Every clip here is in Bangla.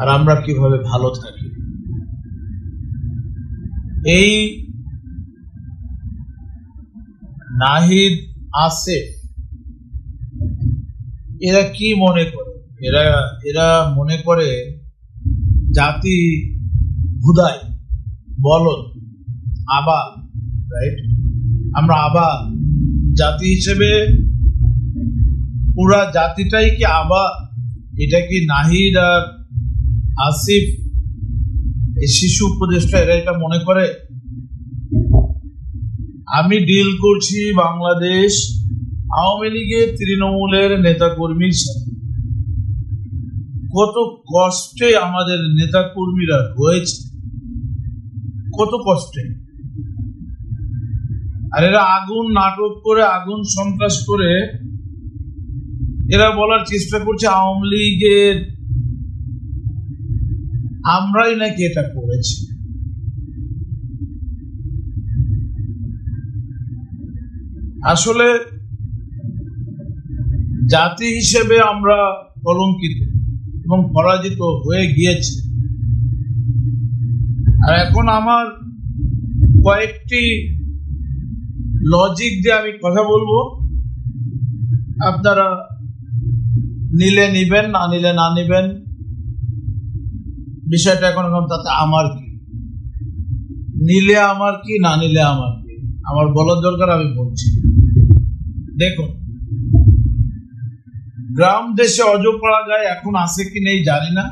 আর আমরা কীভাবে ভালো থাকি? এই নাহিদ, আসিফ, এরা কি মনে করে? এরা এরা মনে করে জাতি ভুদাই, বলদ, আবাল রাইট আমরা আবাল। জাতি হিসেবে পুরা জাতিটাই কি আবার এটা কি নাহিদ আর আসিফ, এই শিশু উপদেষ্টা, এরা এটা মনে করে? আমি ডিল করছি বাংলাদেশ আওয়ামী লীগের তৃণমূলের নেতা কর্মীর সাথে। কত কষ্টে আমাদের নেতা কর্মীরা রয়েছে। কত কষ্টে। আর এরা আগুন নাটক করে, আগুন সন্ত্রাস করে, এরা বলার চেষ্টা করছে আওয়ামী লীগের আমরাই নাকি এটা করেছি। আসলে জাতি হিসেবে আমরা কলঙ্কিত এবং পরাজিত হয়ে গিয়েছি। আর এখন আমার কয়েকটি লজিক দিয়ে আমি কথা বলব। আপনারা নিলে নিবেন, না নিলে না নিবেন। বিষয়টা এখন এখন তাতে আমার কি? নিলে আমার কি, না নিলে আমার কি? আমার বলার দরকার, আমি বলছি। দেখুন, গ্রাম দেশে অজপাড়া গায়ে এখন আছে কি নেই জানি না।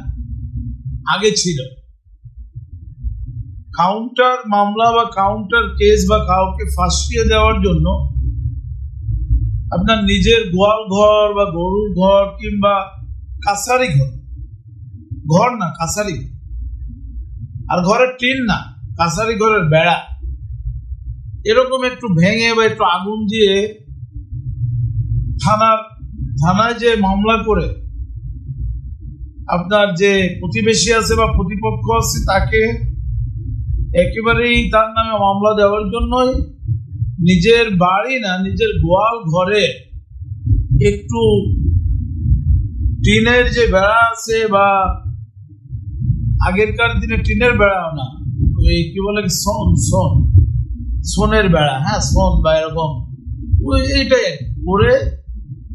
আগে ছিল। কাউন্টার মামলা বা কাউন্টার কেস বা কাউকে ফাঁসিয়ে দেওয়ার জন্য আপনার নিজের গোয়াল ঘর বা গরুর ঘর কিংবা কাছারি ঘর ঘর না, কাছারি। আর ঘরের টিন না, কাছারি ঘরের বেড়া। এরকম একটু ভেঙে বা একটু আগুন দিয়ে থানার, থানায় যে মামলা করে, আপনার যে প্রতিবেশী আছে বা প্রতিপক্ষ আছে, তাকে একেবারেই তার নামে মামলা দেওয়ার জন্যই নিজের বাড়ি না, নিজের গোয়াল ঘরে একটু টিনের যে বেড়া আছে বা আগেরকার দিনে টিনের বেড়াও না। ওই কি বলে সোন সোন। সোনের বেড়া হ্যাঁ সোন বা এরকম। এইটাই করে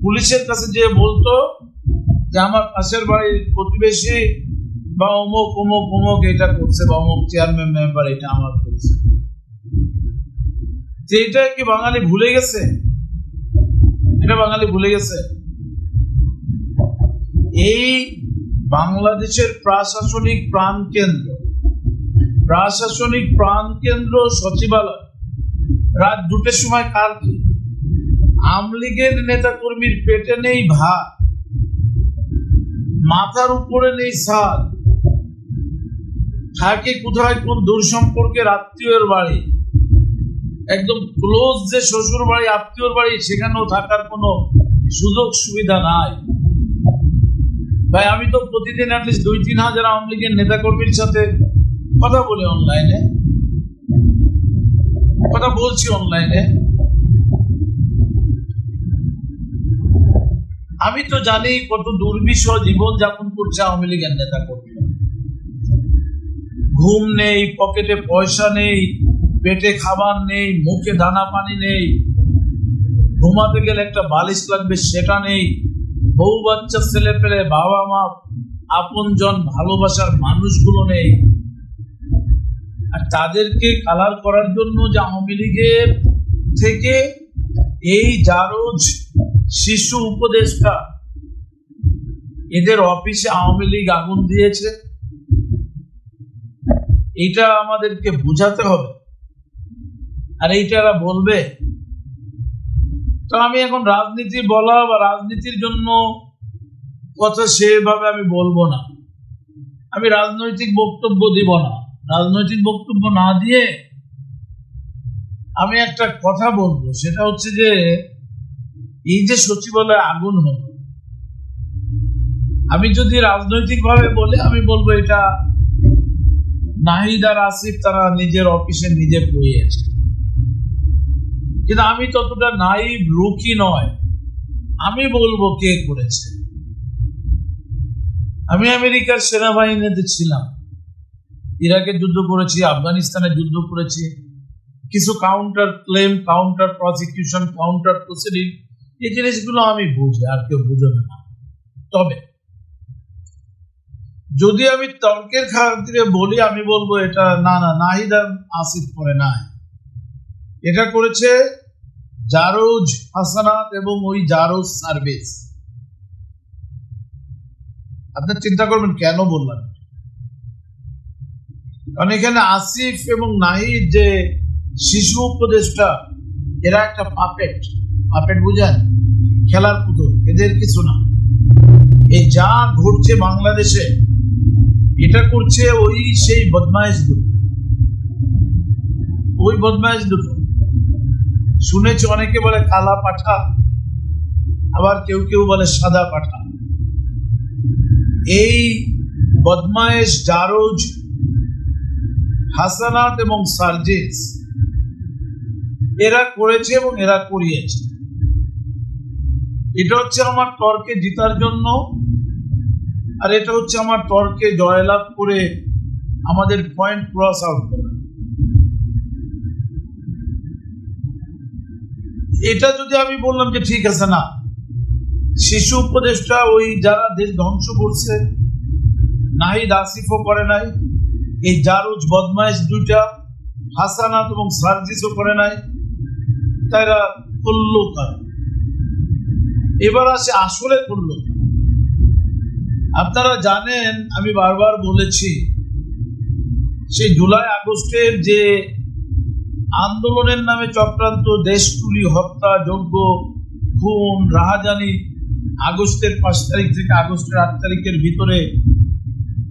পুলিশের কাছে যে বলতো যে, আমার পাশের বাড়ির প্রতিবেশী বা অমুক অমুক অমুক এটা করছে বা অমুক চেয়ারম্যান মেম্বার এটা আমার করছে। যে এটা কি বাঙালি ভুলে গেছে? এটা বাঙালি ভুলে গেছে। এই বাংলাদেশের প্রশাসনিক প্রাণ কেন্দ্র। প্রশাসনিক প্রাণ কেন্দ্র সচিবালয়। রাত দুটোর সময় কার কি? আমলিগের নেতা কর্মীর পেটে নেই ভাত। মাথার উপরে নেই সাদ থাকে কোথায় কোন দূর সম্পর্কের আত্মীয়ের বাড়ি? একদম ক্লোজ যে শ্বশুর বাড়ি আত্মীয়র বাড়ি, সেখানেও থাকার কোনো সুযোগ সুবিধা নাই। ভাই, আমি তো প্রতিদিন দুই, তিন হাজার আওয়ামী লীগের নেতা কর্মীর সাথে কথা বলি অনলাইনে কথা বলছি অনলাইনে আমি তো জানি কত দুর্বিষহ জীবন যাপন করছে আওয়ামী লীগের নেতা কর্মী ঘুম নেই পকেটে পয়সা নেই, পেটে খাবার নেই, মুখে দানা পানি নেই, ঘুমাতে গেলে একটা বালিশ লাগবে, সেটা নেই। বউ বাচ্চা ছেলে পেলে বাবা মা আপনজন ভালোবাসার মানুষগুলো নেই। আর তাদেরকে কালার করার জন্য যে আওয়ামী লীগের থেকে এই জারজ শিশু উপদেষ্টা এদের অফিসে আওয়ামী লীগ আগুন দিয়েছে। এটা আমাদেরকে বুঝাতে হবে। আর এইটা বলবে তো আমি এখন রাজনীতি বলা বা রাজনীতির জন্য কথা সেভাবে আমি বলব না। আমি রাজনৈতিক বক্তব্য দিব না। রাজনৈতিক বক্তব্য না দিয়ে আমি একটা কথা বলব। সেটা হচ্ছে যে, এই যে সচিবালয়ে আগুন হলো, আমি যদি রাজনৈতিক ভাবে বলি, আমি বলব এটা নাহিদ আর আসিফ তারা নিজের অফিসে নিজে পড়িয়েছে কিন্তু আমি ততটা নাইব রুকি নয়। আমি বলব কে করেছে। আমি আমেরিকার সেনাবাহিনীতে ছিলাম। ইরাকে যুদ্ধ করেছি, আফগানিস্তানে যুদ্ধ করেছি। কিছু counter claim counter prosecution counter proceeding এই জিনিসগুলো আমি বুঝি, আর কেউ বুঝবে না। তবে, যদি আমি তর্কের খাতিরে বলি, আমি বলব এটা, না না, নাহিদ আসিফ করে নাই। এটা করেছে জারোজ হাসানাত এবং ওই জারোজ সার্ভিস। আপনার চিন্তা করবেন, কেন বললাম? কারণ এখানে আসিফ এবং নাহিদ যে শিশু উপদেশটা এরা একটা পাপেট। পাপেট বুঝেন? খেলার পুতুল, এদের কিছু না। এই যা ঘটছে বাংলাদেশে, এটা করছে ওই সেই বদমাইশ দুটো। ওই বদমাইশ দুটো। শুনেছি, অনেকে বলে কালা পাঠা, আবার কেউ কেউ বলে সাদা পাঠা। এই বদমায়েশ জারোজ, হাসানাত এবং সার্জিস, এরা করেছে এবং এরা করিয়েছে। এটা হচ্ছে আমার তর্কে জিতার জন্য, আর এটা হচ্ছে আমার তর্কে জয়লাভ করে আমাদের পয়েন্ট ক্রস আউট করা। এটা যদি আমি বললাম যে ঠিক আছে না, শিশু উপদেশটা ওই যারা দেশ ধ্বংস করছে, নাহিদ আসিফও করে নাই, এই জারুজ বদমাইশ দুইটা, হাসানাত এবং সার্জিসও করে নাই, তারা করল কার এবার আসে আসলে করল কার? আপনারা জানেন, আমি বারবার বলেছি, সেই জুলাই আগস্টের যে আন্দোলনের নামে চক্রান্ত, দেশতুলি, হত্যা যোগ্য খুন, রাহাজানি আগস্টের পাঁচ তারিখ থেকে আগস্টের আট তারিখের ভিতরে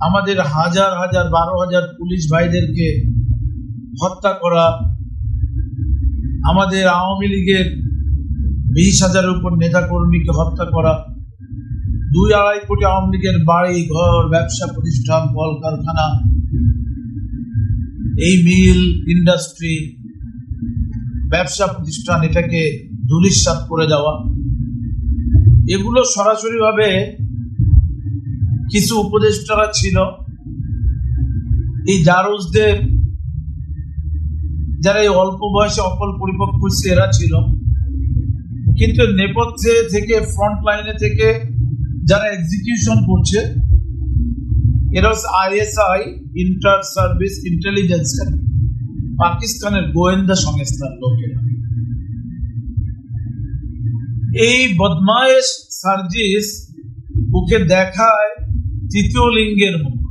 আমাদের হাজার হাজার, বারো হাজার পুলিশ ভাইদেরকে হত্যা করা, আমাদের আওয়ামী লীগের বিশ হাজারের উপর নেতাকর্মীকে হত্যা করা, দুই আড়াই কোটি আওয়ামী লীগের বাড়ি, ঘর, ব্যবসা প্রতিষ্ঠান, কলকারখানা, এই মিল ইন্ডাস্ট্রি ব্যবসা প্রতিষ্ঠান এটাকে ধুলিস্বাত করে দেওয়া। এগুলো সরাসরি ভাবে কিছু উপদেষ্টারা ছিল। এই জারুজদের যারা এই অল্প বয়সে অকল পরিপক্ক এরা ছিল, কিন্তু নেপথ্যে থেকে ফ্রন্ট লাইনে থেকে যারা এক্সিকিউশন করছে, এরা হচ্ছে আইএসআই ইন্টার সার্ভিস ইন্টেলিজেন্স পাকিস্তানের গোয়েন্দা সংস্থার লোকেরা। এই বদমায়েশ সার্জিস ওকে দেখায় তৃতীয় লিঙ্গের মতো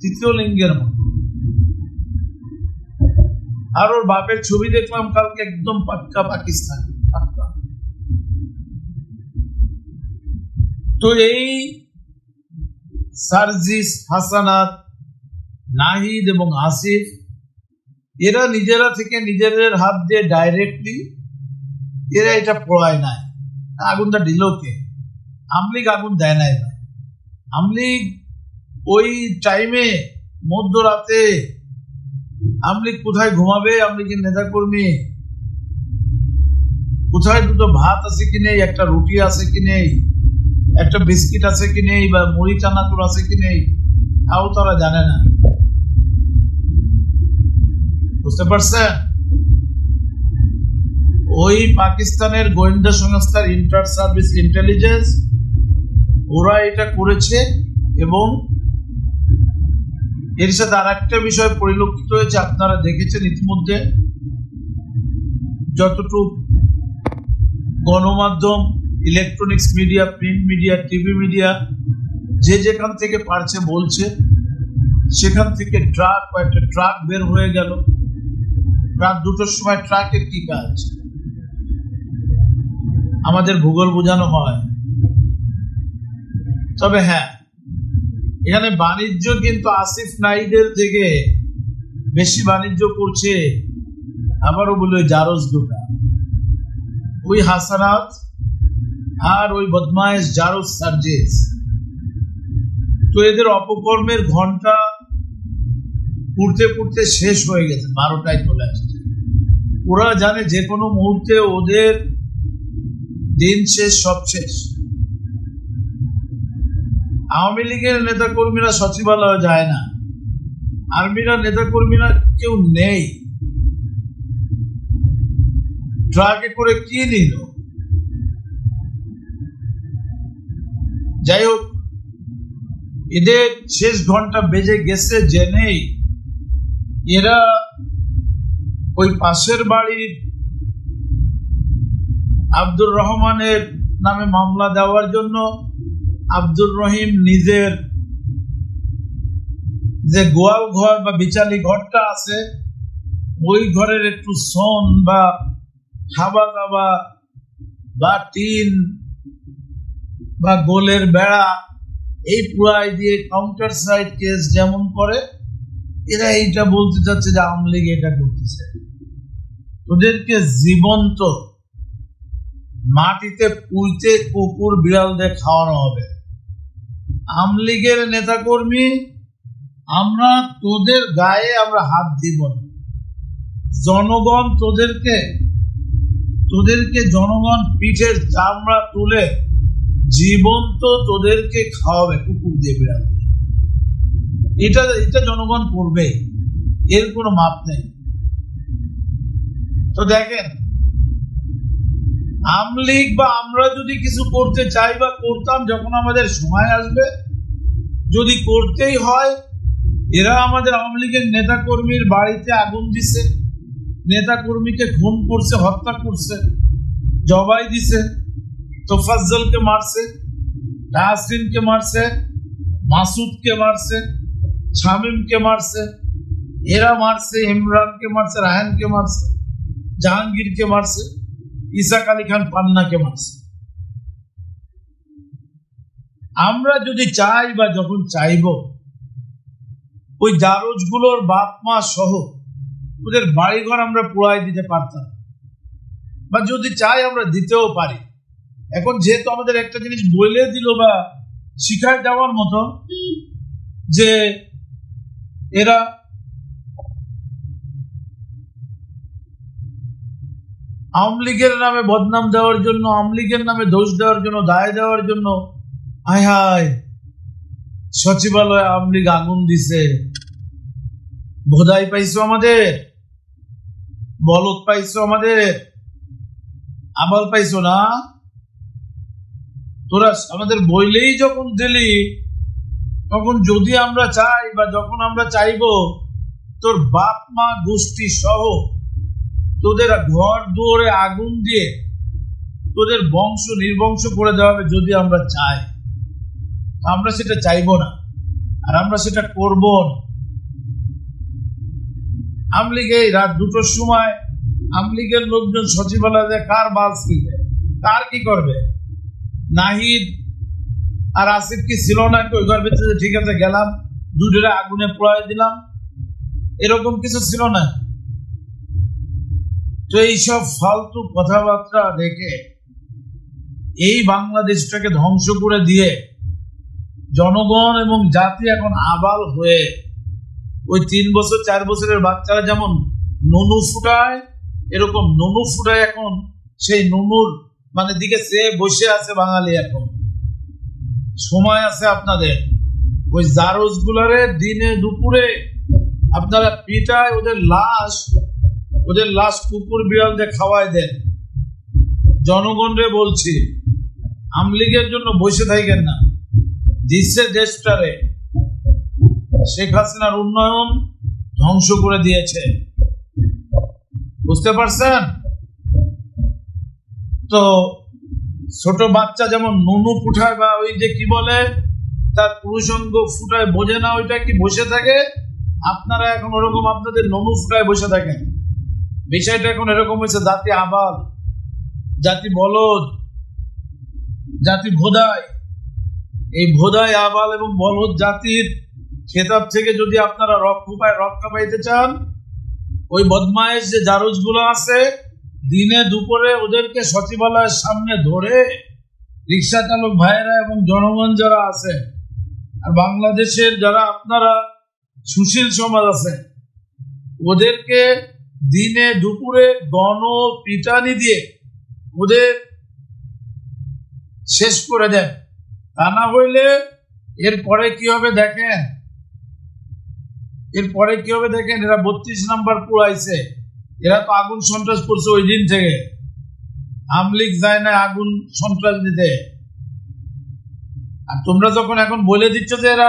তৃতীয় লিঙ্গের মতো আর ওর বাপের ছবি দেখলাম কালকে একদম পাক্কা পাকিস্তান। তো এই সার্জিস, হাসানাত, নাহিদ এবং আসিফ এরা নিজেরা থেকে নিজেদের হাত দিয়ে ডাইরেক্টলি এরা এটা পড়ায় নাই। আগুনটা দিল কে? আমলিগ আগুন দেয় নাই ভাই। আমলিগ ওই টাইমে মধ্যরাতে আমলিগ কোথায় ঘুমাবে? আমলিগের নেতা কর্মী কোথায় দুটো ভাত আছে কি নেই? একটা রুটি আছে কি নেই? একটা বিস্কিট আছে কি নেই? বা মুড়ি চানাচুর আছে কি নেই? তাও তারা জানে না। বুঝতে পারছেন? ওই পাকিস্তানের গোয়েন্দা সংস্থার ইন্টার সার্ভিস ইন্টেলিজেন্স ওরা এটা করেছে এবং এর সাথে আর একটা বিষয় পরিলক্ষিত হয়েছে, আপনারা দেখেছেন ইতিমধ্যে। যতটুকু গণমাধ্যম electronics media print media TV media যে যেখান থেকে পারছে বলছে, সেখান থেকে ট্রাক, কয়েকটা ট্রাক বের হয়ে গেল। রাত দুটোর সময় ট্রাকের কি কাজ? আমাদের ভূগোল বোঝানো হয়। তবে হ্যাঁ এখানে বাণিজ্য কিন্তু আসিফ নাইদের থেকে বেশি বাণিজ্য করছে আবারও বলে জারজ দুটা। ওই হাসানাত আর ওই বদমায়েশ জারজ সার্জেস। তো এদের অপকর্মের ঘণ্টা পুড়তে পুড়তে শেষ হয়ে গেছে, বারোটায় চলে আসছে। ওরা জানে যে কোনো মুহূর্তে ওদের দিন শেষ, সব শেষ। আওয়ামী লীগের নেতা কর্মীরা সচিবালয়ে যায় না। আর্মিরা নেতা কর্মীরা কেউ নেই। ট্রাকে করে কি নিল? যাই হোক, এদের শেষ ঘণ্টা বেজে গেছে জেনেই এরা ওই পাশের বাড়ির আব্দুর রহমানের নামে মামলা দেওয়ার জন্য আব্দুর রহিম নিজের যে গোয়াল ঘর বা বিচালি ঘরটা আছে, ওই ঘরের একটু সন বা খাবা দাবা বা টিন বা গোলের বেড়া, এই পুরাই দিয়ে কাউন্টার সাইড কেস যেমন করে এরা এইটা বলতে চাচ্ছে যে আওয়ামী লীগ এটা করতেছে। ওদেরকে জীবন্ত মাটিতে পুইতে কুকুর, বিড়াল দিয়ে খাওয়ানো হবে। আওয়ামী আমলিগের নেতাকর্মী, আমরা তোদের গায়ে আমরা হাত দিব না। জনগণ তোদেরকে তোদেরকে জনগণ পিঠের চামড়া তুলে জীবন্ত তোদেরকে খাওয়াবে কুকুর দিয়ে, বিড়াল। এটা এটা জনগণ করবে। এর কোনো মাপ নেই। তো দেখেন আমলিগ বা আমরা যদি কিছু করতে চাই বা করতাম, যখন আমাদের সময় আসবে, যদি করতেই হয়, এরা আমাদের আওয়ামী লীগের নেতা কর্মীর বাড়িতে আগুন দিছে নেতা কর্মীকে খুন করছে, হত্যা করছে, জবাই দিছে, তোফাজ্জলকে মারছে, নাসরিনকে মারছে, মাসুদকে মারছে শামীমকে মারছে, এরা মারছে, ইমরানকে মারছে রায়হানকে মারছে, জাহাঙ্গীরকে মারছে, ইসাক আলী খান পান্নাকে মারছে। আমরা যদি চাই বা যখন চাইব, ওই জারজগুলোর বাপ মা সহ ওদের বাড়িঘর আমরা পুরাই দিতে পারতাম। বা যদি চাই আমরা দিতেও পারি। এখন যেহেতু আমাদের একটা জিনিস বলে দিল বা শিখায় যাওয়ার মতো যে এরা আওয়ামী লীগের নামে বদনাম দেওয়ার জন্য, আওয়ামী লীগের নামে দোষ দেওয়ার জন্য, দায় দেওয়ার জন্য, হায় হায়, সচিবালয়ে আওয়ামী লীগ আগুন দিছে। ভোদাই পাইছো আমাদের? বলদ পাইছো আমাদের? আবাল পাইছো না? তোরা আমাদের বইলেই যখন দিলি তখন যদি আমরা চাই বা যখন আমরা চাইব, তোর বাপ মা গোষ্ঠী সহ তোদের ঘর দুয়ারে আগুন দিয়ে তোদের বংশ নির্বংশ করে দেওয়া হবে যদি আমরা চাই। আমরা সেটা চাইব না, আর আমরা সেটা করব না। আমলিগে রাত দুটোর সময় আমলিগের লোকজন সচিবালয়ে কার বাস কিনবে কার কি করবে? নাহিদ আর আসিফ কি ছিল না ওই ঘর ভিতরে? ঠিক আছে, গেলাম। দুটোরে আগুনে পোড়াই দিলাম। এরকম কিছু ছিল না। তো এইসব ফালতু কথাবার্তা রেখে এই বাংলাদেশটাকে ধ্বংস করে দিয়ে জনগণ এবং জাতি এখন আবাল হয়ে ওই তিন বছর, চার বছরের বাচ্চারা যেমন নুনু ফুটায়, এরকম নুনু ফুটায় এখন সেই নুনুর মানে দিকে সে বসে আছে বাঙালি এখন। সময় আছে আপনাদের। ওই জারজ গুলারে দিনে দুপুরে আপনারা পিটায় ওদের লাশ ওদের লাশ কুকুর বিড়াল দিয়ে খাওয়াই দেন। জনগণরে বলছি, আমলিগের জন্য বসে থাকেন না। দিচ্ছে দেশটারে। শেখ হাসিনার উন্নয়ন ধ্বংস করে দিয়েছে। বুঝতে পারছেন? তো ছোট বাচ্চা যেমন নুনু ফুটায় বা ওই যে কি বলে, তার পুরুষঙ্গ ফুটায় বোঝে না ওইটা কি বসে থাকে? আপনারা এখন ওরকম আপনাদের ননু ফুটায় বসে থাকেন। বিষয়টা এখন এরকম হয়েছে, জাতি আবাল, জাতি বলদ, জাতি ভোদায় এই ভোদায় আবাল এবং বলদ জাতির খেতাব থেকে যদি আপনারা রক্ষা পাইতে চান, ওই বদমায়েশ যে জারজগুলো আছে দিনে দুপুরে ওদেরকে সচিবালয়ের সামনে ধরে রিক্সা চালক ভাইয়েরা এবং জনগণ যারা আছে, আর বাংলাদেশের যারা আপনারা সুশীল সমাজ আছে, ওদেরকে দিনে দুপুরে গণ পিটানি দিয়ে ওদের শেষ করে দেন। তা না হইলে এরপরে কি হবে দেখেন? এরপরে কি হবে দেখেন? এরা বত্রিশ নাম্বার পুরাইছে এরা তো আগুন সন্ত্রাস করছে ওই দিন থেকে। আমলিক যায় না আগুন সন্ত্রাস দিতে। আর তোমরা যখন এখন বলে দিচ্ছ যে এরা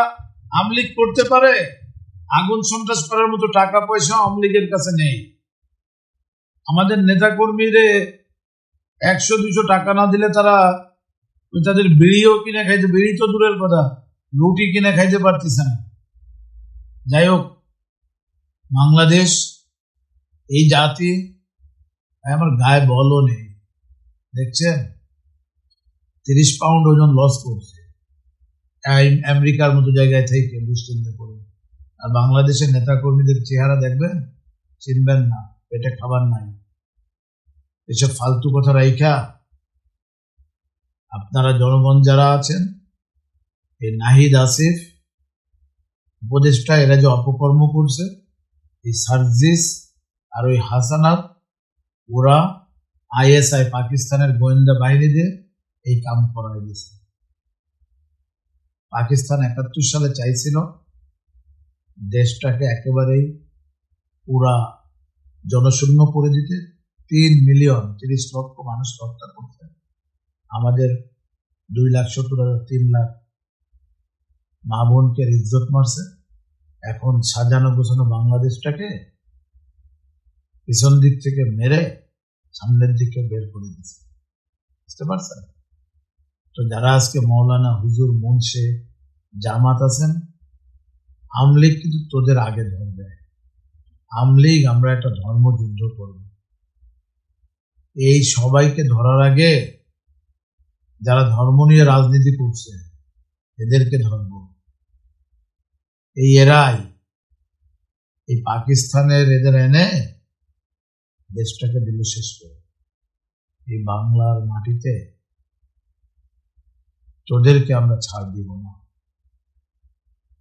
আমলিক করতে পারে, আগুন সন্ত্রাস করার মতো টাকা পয়সা আমলিগের কাছে নেই। আমাদের নেতা কর্মীরে একশো, দুশো টাকা না দিলে তারা তাদের বিড়িও কিনে খাইতে বিড়ি তো দূরের কথা, রুটি কিনে খাইতে পারতেছে না। যাই হোক, বাংলাদেশ এই জাতি আমার গায়ে বলও নেই। দেখছেন? তিরিশ পাউন্ড ওজন লস করছে। আমেরিকার মতো জায়গায় থেকে দুশ্চিন্তা করুন আর বাংলাদেশের নেতা কর্মীদের চেহারা দেখবেন? চিনবেন না, পেটে খাবার নাই। এসব ফালতু কথা রাইখা, আপনারা জনগণ যারা আছেন, এই নাহিদ আসিফ, উপদেষ্টা, এরা যে অপকর্ম করছে, এই সার্জিস আর ওই হাসানাত ওরা আইএসআই, পাকিস্তানের গোয়েন্দা বাহিনী দিয়ে এই কাম করাই দিয়েছে। পাকিস্তান একাত্তর সালে চাইছিল দেশটাকে একেবারেই পুরা জনশূন্য করে দিতে। তিন মিলিয়ন তিরিশ লক্ষ মানুষ হত্যা করতে। আমাদের দুই লাখ সত্তর হাজার তিন লাখ মা বোনকে ইজ্জত মারছে। এখন সাজানো গোছানো বাংলাদেশটাকে পিছন দিক থেকে মেরে সামনের দিকে বের করে দিচ্ছে বুঝতে পারছেন? তো যারা আজকে মৌলানা হুজুর মুন্সে জামাত আছেন আমলিগ কিন্তু তোদের আগে ধরবে আমলিগ আমরা একটা ধর্মযুদ্ধ করব। এই সবাইকে ধরার আগে যারা ধর্ম নিয়ে রাজনীতি করছে, এদেরকে ধরব। এই এরাই এই পাকিস্তানের এদের এনে দেশটাকে দিল শেষ করে। এই বাংলার মাটিতে তোদেরকে আমরা ছাড় দিব না।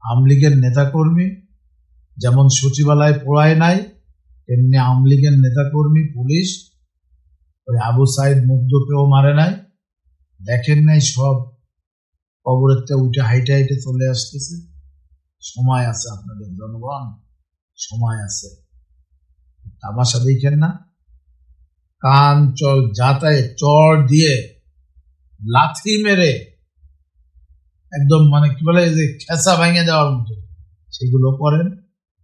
আমলিগের নেতাকর্মী যেমন সচিবালয় পোড়ায় নাই, তেমনি আমলিগের নেতাকর্মী, পুলিশ, ওই আবু সাইদ মুগ্ধকেও মারে নাই। দেখেন নাই সব কবরের থেকে উঠে হাইটে হাইটে চলে আসতেছে। সময় আছে আপনাদের জনগণ, সময় আছে। তামাশা দেখেন না। কান চল যাতায় চর দিয়ে লাথি মেরে একদম মানে কি বলে যে খেসা ভেঙে দেওয়ার মতো সেগুলো করেন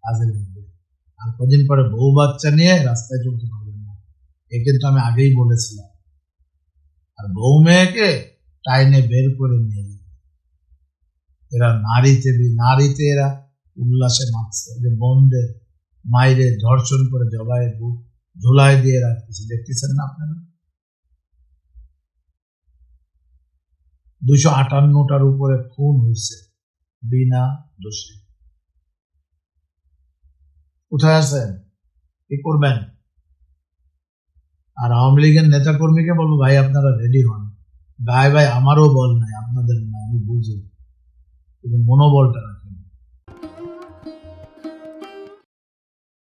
কাজে লাগবে আর কদিন পরে বউ বাচ্চা নিয়ে রাস্তায় চলতে পারবেন না। এ কিন্তু আমি আগেই বলেছিলাম। আর বউ মেয়েকে টাইনে বের করে নিয়ে। এরা নারীতে নারীতে এরা উল্লাসে মারছে যে বন্ধে মাইরে ধর্ষণ করে জবাই ধুলাই দিয়ে রাখতেছে। দেখতেছেন না আপনারা? দুইশো আটান্নটার উপরে খুন হয়েছে বিনা দোষে। কোথায় আছেন? কি করবেন? আর আওয়ামী লীগের নেতা কর্মীকে বলব, ভাই, আপনারা রেডি হন। ভাই ভাই, আমারও বল নাই, আপনাদের না আমি বুঝি কিন্তু মনোবলটা